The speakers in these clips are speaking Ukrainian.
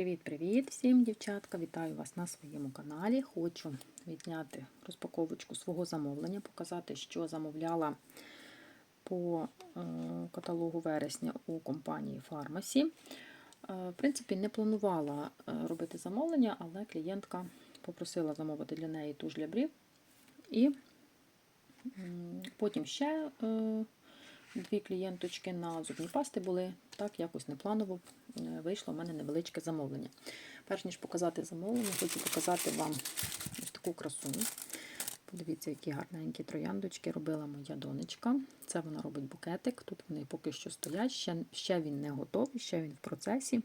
Привіт-привіт всім, дівчатка! Вітаю вас на своєму каналі. Хочу відняти розпаковочку свого замовлення, показати, що замовляла по е, каталогу вересня у компанії Фармасі. Е, В принципі, не планувала е, робити замовлення, але клієнтка попросила замовити для неї туш для брів. І потім ще дві клієнточки на зубні пасти були. Так, якось непланово е, вийшло в мене невеличке замовлення. Перш ніж показати замовлення, хочу показати вам ось таку красу. Подивіться, які гарненькі трояндочки робила моя донечка. Це вона робить букетик. Тут вони поки що стоять, ще, ще він не готовий, ще він в процесі.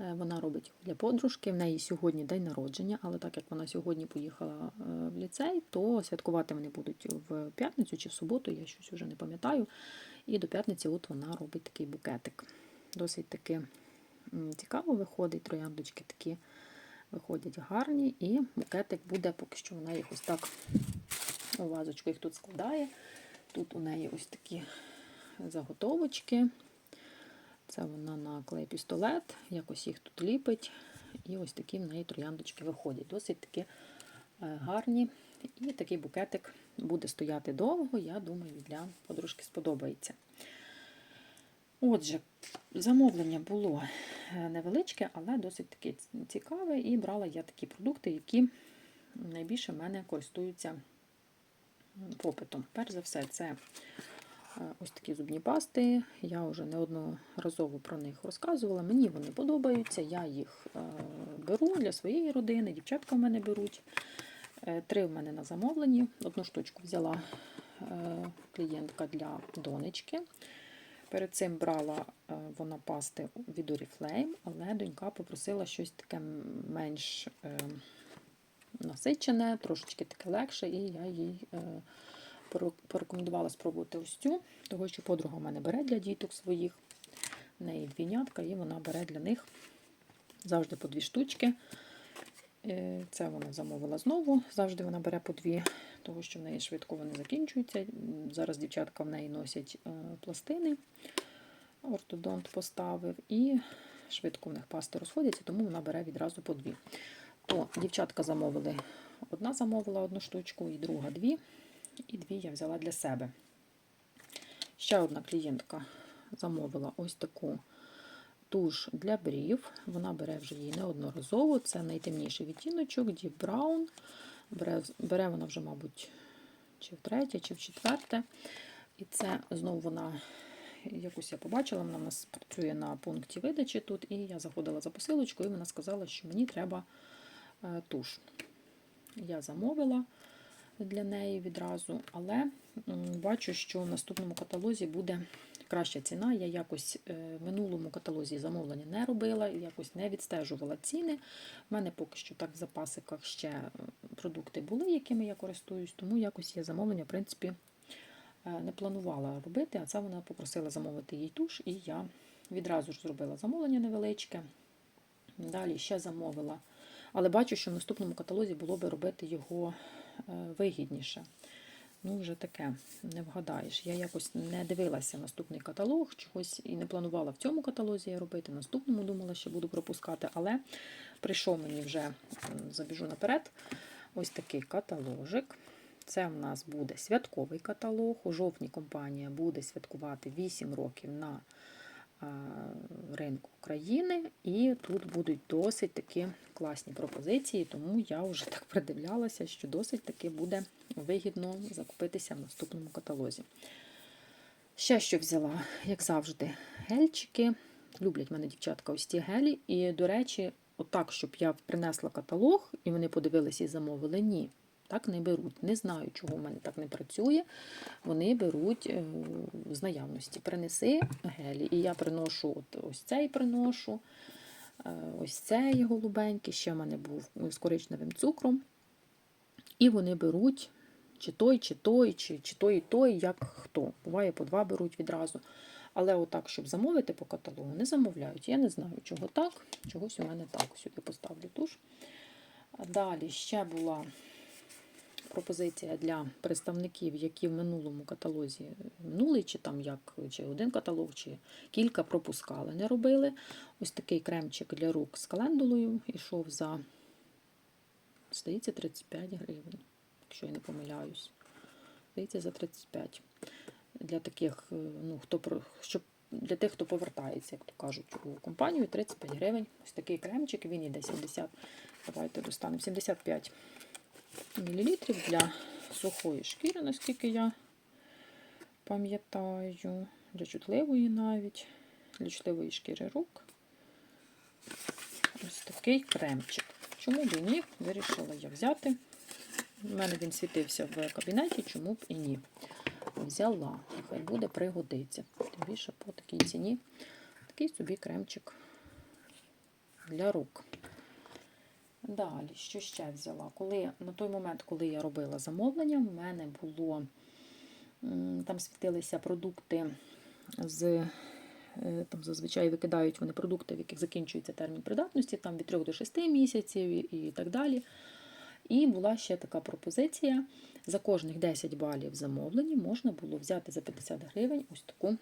Е, Вона робить для подружки. В неї сьогодні день народження, але так як вона сьогодні поїхала е, в ліцей, то святкувати вони будуть в п'ятницю чи в суботу, я щось вже не пам'ятаю. І до п'ятниці от вона робить такий букетик. Досить таки цікаво виходить. Трояндочки такі виходять гарні, і букетик буде, поки що вона їх ось так у вазочку їх тут складає. Тут у неї ось такі заготовочки. Це вона на клей пістолет, якось їх тут ліпить. І ось такі в неї трояндочки виходять. Досить такі е, гарні. І такий букетик буде стояти довго, я думаю, для подружки сподобається. Отже, замовлення було е, невеличке, але досить таки цікаве. І брала я такі продукти, які найбільше в мене користуються попитом. Перш за все, це ось такі зубні пасти. Я вже неодноразово про них розказувала. Мені вони подобаються. Я їх беру для своєї родини, дівчатка в мене беруть. Е, Три в мене на замовленні. Одну штучку взяла е, клієнтка для донечки. Перед цим брала е, вона пасти від Oriflame, але донька попросила щось таке менш насичене, трошечки таке легше, і я їй порекомендувала спробувати ось цю, того що подруга в мене бере для діток своїх. В неї двійнятка, і вона бере для них завжди по дві штучки. Це вона замовила знову. Завжди вона бере по дві, тому що в неї швидко вони закінчуються. Зараз дівчатка в неї носять пластини, ортодонт поставив, і швидко в них пасти розходяться, тому вона бере відразу по дві. То дівчатка замовили, одна замовила одну штучку, і друга дві. І дві я взяла для себе. Ще одна клієнтка замовила ось таку туш для брів. Вона бере вже її неодноразово. Це найтемніший відтіночок, Deep Brown. Бере, бере вона вже, мабуть, чи в третє, чи в четверте. І це знову вона, якось я побачила, вона в нас працює на пункті видачі тут. І я заходила за посилочкою, і вона сказала, що мені треба туш. Я замовила для неї відразу, але бачу, що в наступному каталозі буде краща ціна. Я якось е, в минулому каталозі замовлення не робила, якось не відстежувала ціни. У мене поки що так в запасиках ще е, продукти були, якими я користуюсь, тому якось я замовлення, в принципі, е, не планувала робити, а це вона попросила замовити їй туш, і я відразу ж зробила замовлення невеличке. Далі ще замовила. Але бачу, що в наступному каталозі було би робити його вигідніше. Ну, вже таке, не вгадаєш. Я якось не дивилася наступний каталог, чогось і не планувала в цьому каталозі робити. Наступному думала, що буду пропускати, але прийшов мені вже, забіжу наперед, ось такий каталожик. Це в нас буде святковий каталог. У жовтні компанія буде святкувати 8 років на ринку України, і тут будуть досить такі класні пропозиції, тому я вже так придивлялася, що досить таки буде вигідно закупитися в наступному каталозі. Ще що взяла, як завжди, гельчики. Люблять мене дівчатка ось ці гелі. І, до речі, отак, щоб я принесла каталог, і вони подивилися і замовили, ні. Так не беруть. Не знаю, чого в мене так не працює. Вони беруть е, з наявності. Принеси гелі. І я приношу от ось цей приношу, е, ось цей голубенький, ще в мене був з коричневим цукром. І вони беруть чи той, чи той, чи, чи той і той, як хто. Буває, по два беруть відразу. Але отак, щоб замовити по каталогу, не замовляють. Я не знаю, чого так. Чогось у мене так. Сюди поставлю туш. Далі ще була пропозиція для представників, які в минулому каталозі минулий, чи там як чи один каталог, чи кілька пропускали, не робили. Ось такий кремчик для рук з календулою йшов за, здається, 35 гривень, якщо я не помиляюсь. Здається, за 35. Для таких, е, ну, хто щоб для тих, хто повертається, як то кажуть, у компанію 35 гривень. Ось такий кремчик, він іде 70. Давайте достанемо 75 мл для сухої шкіри, наскільки я пам'ятаю, для чутливої навіть, для чутливої шкіри рук. Ось такий кремчик. Чому б і ні? Вирішила я взяти. У мене він світився в кабінеті, чому б і ні. Взяла, нехай буде пригодиться. Тим більше по такій ціні. Такий собі кремчик для рук. Далі, що ще взяла? Коли, на той момент, коли я робила замовлення, в мене було там світилися продукти з. е, Там зазвичай викидають вони продукти, в яких закінчується термін придатності, там від 3 до 6 місяців і так далі. І була ще така пропозиція: за кожних 10 балів замовлені можна було взяти за 50 гривень ось таку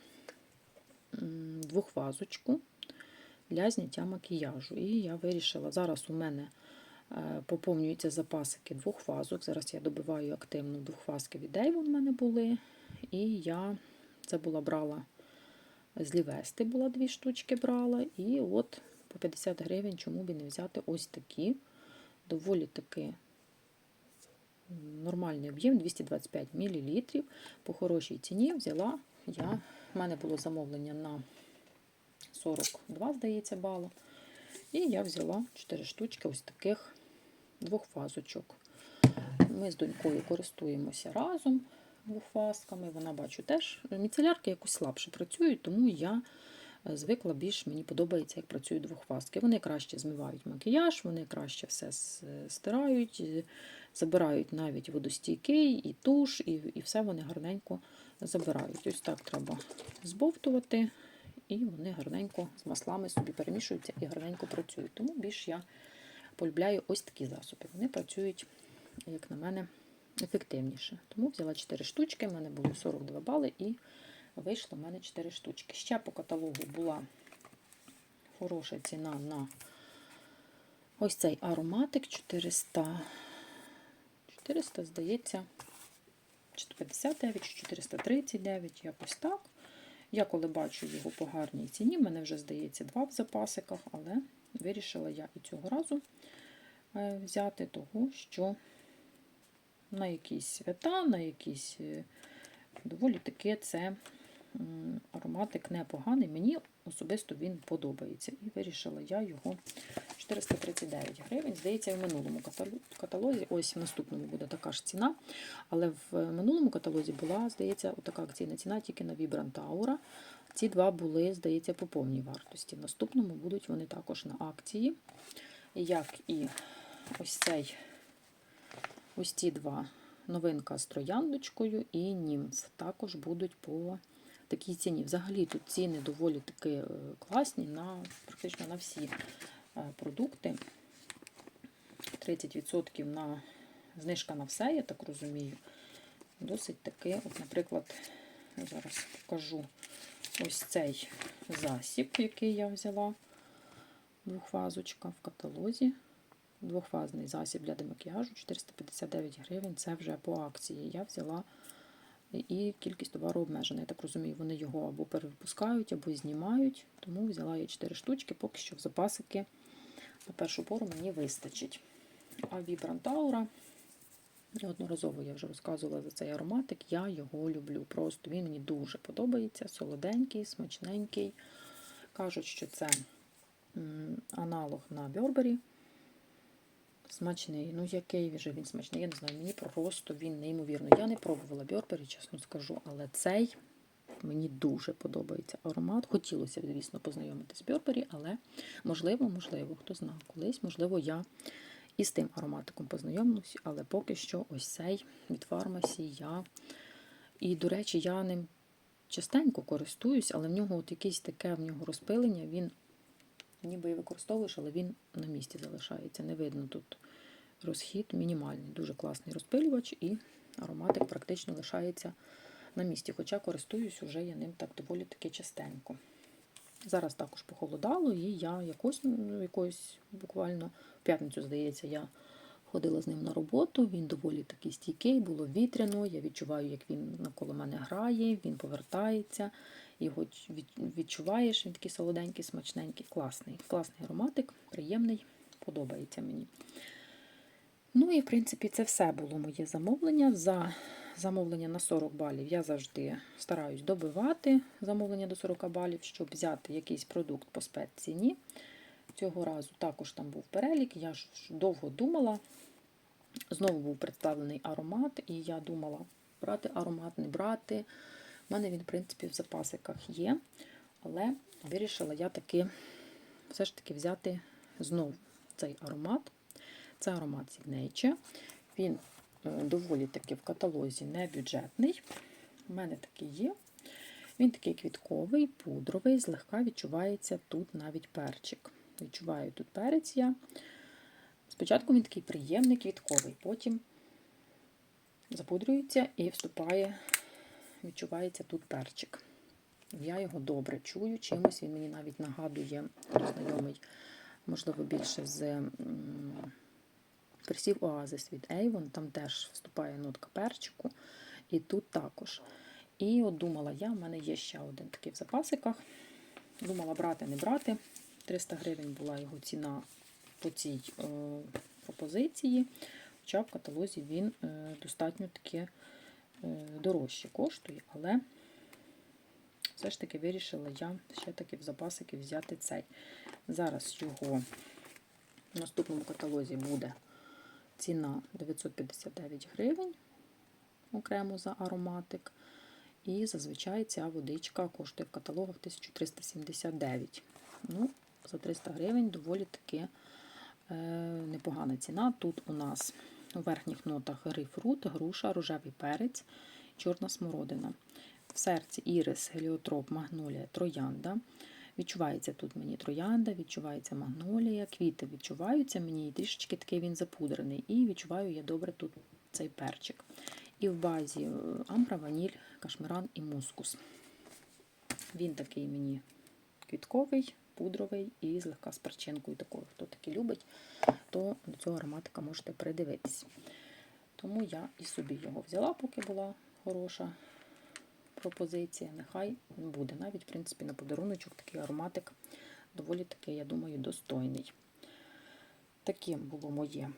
двохвазочку для зняття макіяжу. І я вирішила, зараз у мене поповнюються запасики двох вазок. Зараз я добиваю активно двохвазки від Avon в мене були. І я це була брала з Лівести, була дві штучки брала. І от по 50 гривень, чому б і не взяти ось такі. Доволі таки нормальний об'єм 225 мл. По хорошій ціні взяла я. У мене було замовлення на 42, здається, балу. І я взяла 4 штучки ось таких двохфазочок. Ми з донькою користуємося разом двохфазками. Вона, бачу, теж міцелярки якось слабше працюють, тому я е, звикла більш мені подобається, як працюють двохфазки. Вони краще змивають макіяж, вони краще все стирають, е, забирають навіть водостійкий, і туш, і, і все вони гарненько забирають. Ось так треба збовтувати, і вони гарненько з маслами собі перемішуються і гарненько працюють. Тому більш я полюбляю ось такі засоби. Вони працюють, як на мене, ефективніше. Тому взяла 4 штучки, в мене було 42 бали і вийшло в мене 4 штучки. Ще по каталогу була хороша ціна на ось цей ароматик 400. 400, здається, 459 чи 439, якось так. Я коли бачу його по гарній ціні, в мене вже здається два в запасиках, але вирішила я і цього разу е, взяти того, що на якісь свята, на якісь е, доволі таки це ароматик непоганий. Мені особисто він подобається. І вирішила я його 439 гривень. Здається, в минулому каталозі, ось в наступному буде така ж ціна. Але в минулому каталозі була, здається, така акційна ціна тільки на Vibrant Aura. Ці два були, здається, по повній вартості. В наступному будуть вони також на акції. Як і ось цей, ось ці два новинка з трояндочкою і німф також будуть по такій ціні. Взагалі тут ціни доволі таки е, класні на практично на всі е, продукти. 30% на знижка на все, я так розумію. Досить таки, от, наприклад, зараз покажу ось цей засіб, який я взяла. Двохфазочка в каталозі. Двохфазний засіб для демакіяжу 459 гривень. Це вже по акції. Я взяла і кількість товару обмежена. Я так розумію, вони його або перевипускають, або знімають. Тому взяла я 4 штучки, поки що в запасики на першу пору мені вистачить. А Aura, неодноразово я вже розказувала за цей ароматик, я його люблю. Просто він мені дуже подобається, солоденький, смачненький. Кажуть, що це аналог на Burberry. Смачний. Ну, який же він смачний, я не знаю. Мені просто він неймовірно. Я не пробувала Burberry, чесно скажу, але цей мені дуже подобається аромат. Хотілося б, звісно, познайомитися з Burberry, але можливо, можливо, хто знає, колись, можливо, я і з тим ароматиком познайомлюсь, але поки що ось цей від фармасі я. І, до речі, я ним частенько користуюсь, але в нього от якесь таке в нього розпилення, він ніби і використовуєш, але він на місці залишається. Не видно тут розхід мінімальний. Дуже класний розпилювач і ароматик практично лишається на місці. Хоча користуюсь уже я ним так доволі таки частенько. Зараз також похолодало, і я якось, ну, якось буквально в п'ятницю, здається, я ходила з ним на роботу. Він доволі такий стійкий, було вітряно. Я відчуваю, як він навколо мене грає, він повертається. Його відчуваєш, він такий солоденький, смачненький, класний. Класний ароматик, приємний, подобається мені. Ну і в принципі це все було моє замовлення. За замовлення на 40 балів я завжди стараюсь добивати замовлення до 40 балів, щоб взяти якийсь продукт по спецціні. Цього разу також там був перелік, я ж довго думала. Знову був представлений аромат, і я думала, брати аромат, не брати. У мене він, в принципі, в запасиках є, але вирішила я таки все ж таки взяти знову цей аромат. Це аромат Signature. Він е, доволі таки в каталозі не бюджетний. У мене такий є. Він такий квітковий, пудровий, злегка відчувається тут навіть перчик. Відчуваю тут перець я. Спочатку він такий приємний квітковий, потім запудрюється і вступає, відчувається тут перчик. Я його добре чую, чимось він мені навіть нагадує, знайомий, можливо, більше з Персів Оазис від Avon, там теж вступає нотка перчику, і тут також. І от думала я, в мене є ще один такий в запасиках. Думала брати, не брати. 300 гривень була його ціна по цій е, пропозиції. Хоча в каталозі він е, достатньо таки дорожче коштує, але все ж таки вирішила я ще таки в запасики взяти цей. Зараз його в наступному каталозі буде ціна 959 гривень окремо за ароматик. І зазвичай ця водичка коштує в каталогах 1379. Ну, за 300 гривень доволі таки е, непогана ціна. Тут у нас у верхніх нотах грейпфрут, груша, рожевий перець, чорна смородина. В серці ірис, геліотроп, магнолія, троянда. Відчувається тут мені троянда, відчувається магнолія, квіти відчуваються мені, і трішечки такий він запудрений. І відчуваю я добре тут цей перчик. І в базі е, амбра, ваніль, кашмиран і мускус. Він такий мені квітковий, пудровий і злегка з перчинкою такою. Хто такий любить, то до цього ароматика можете придивитись. Тому я і собі його взяла, поки була хороша пропозиція. Нехай буде. Навіть, в принципі, на подаруночок такий ароматик доволі таки, я думаю, достойний. Таким було моє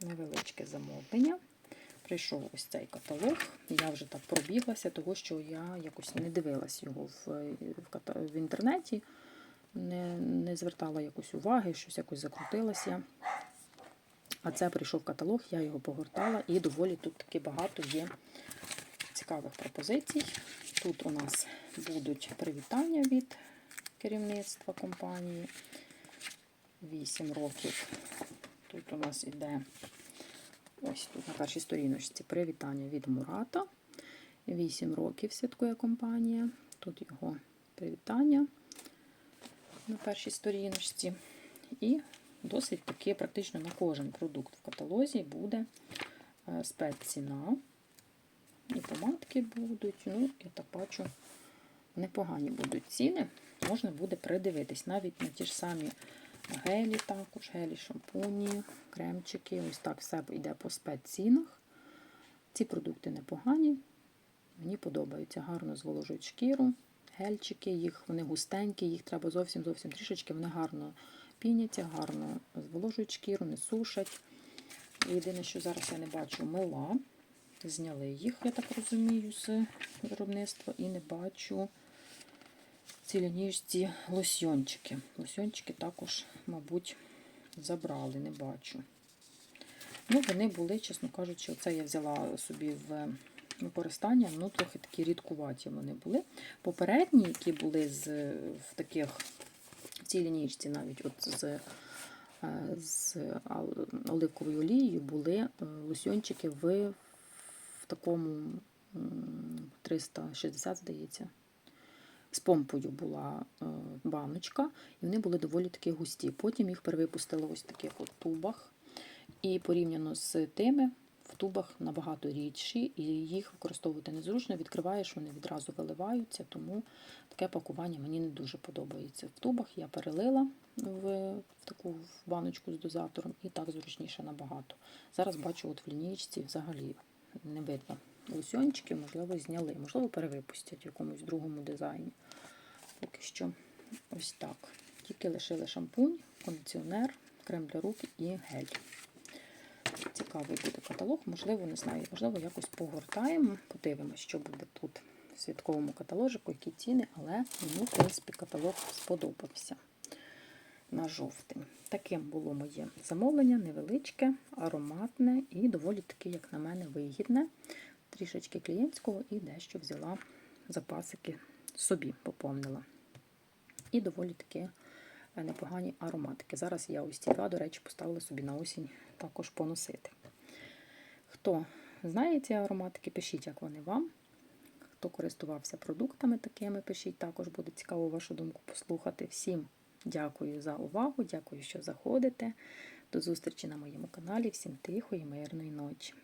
невеличке замовлення. Прийшов ось цей каталог. Я вже так пробіглася, того що я якось не дивилась його в, в інтернеті, не, не звертала якось уваги, щось якось закрутилася. А це прийшов каталог, я його погортала, і доволі тут таки багато є цікавих пропозицій. Тут у нас будуть привітання від керівництва компанії. 8 років. Тут у нас іде ось тут на першій сторіночці привітання від Мурата. 8 років святкує компанія. Тут його привітання на першій сторіночці. І досить таки практично на кожен продукт в каталозі буде е, спецціна. І помадки будуть. Ну, я так бачу, непогані будуть ціни. Можна буде придивитись навіть на ті ж самі гелі, також, гелі, шампуні, кремчики. Ось так все йде по спеццінах. Ці продукти непогані. Мені подобаються. Гарно зволожують шкіру, гельчики, їх вони густенькі, їх треба зовсім зовсім трішечки. Вони гарно піняться, гарно зволожують шкіру, не сушать. Єдине, що зараз я не бачу мила. Зняли їх, я так розумію, з виробництва, і не бачу ці лінійці лосьйончики. Лосьйончики також, мабуть, забрали, не бачу. Ну, вони були, чесно кажучи, оце я взяла собі в використання, ну, трохи такі рідкуваті вони були. Попередні, які були з, в таких, в цій лінійці навіть от з, е, з оливковою олією, були е, лосьйончики в, в такому 360, здається. З помпою була е, баночка, і вони були доволі такі густі. Потім їх перевипустили ось в таких от тубах. І порівняно з тими, тубах набагато рідші, і їх використовувати незручно. Відкриваєш, вони відразу виливаються, тому таке пакування мені не дуже подобається. В тубах я перелила в, таку баночку з дозатором, і так зручніше набагато. Зараз бачу, от в лінійці взагалі не видно. Лосьончики, можливо, зняли, можливо, перевипустять в якомусь другому дизайні. Поки що ось так. Тільки лишили шампунь, кондиціонер, крем для рук і гель. Цікавий буде каталог, можливо, не знаю, можливо, якось погортаємо, подивимося, що буде тут в святковому каталожику, які ціни, але мені, в принципі, каталог сподобався на жовтень. Таким було моє замовлення, невеличке, ароматне і доволі таки, як на мене, вигідне. Трішечки клієнтського і дещо взяла запасики собі, поповнила. І доволі таки е, непогані ароматики. Зараз я ось ці два, до речі, поставила собі на осінь також поносити. Хто знає ці ароматики, пишіть, як вони вам. Хто користувався продуктами такими, пишіть, також буде цікаво вашу думку послухати. Всім дякую за увагу, дякую, що заходите. До зустрічі на моєму каналі. Всім тихої, мирної ночі.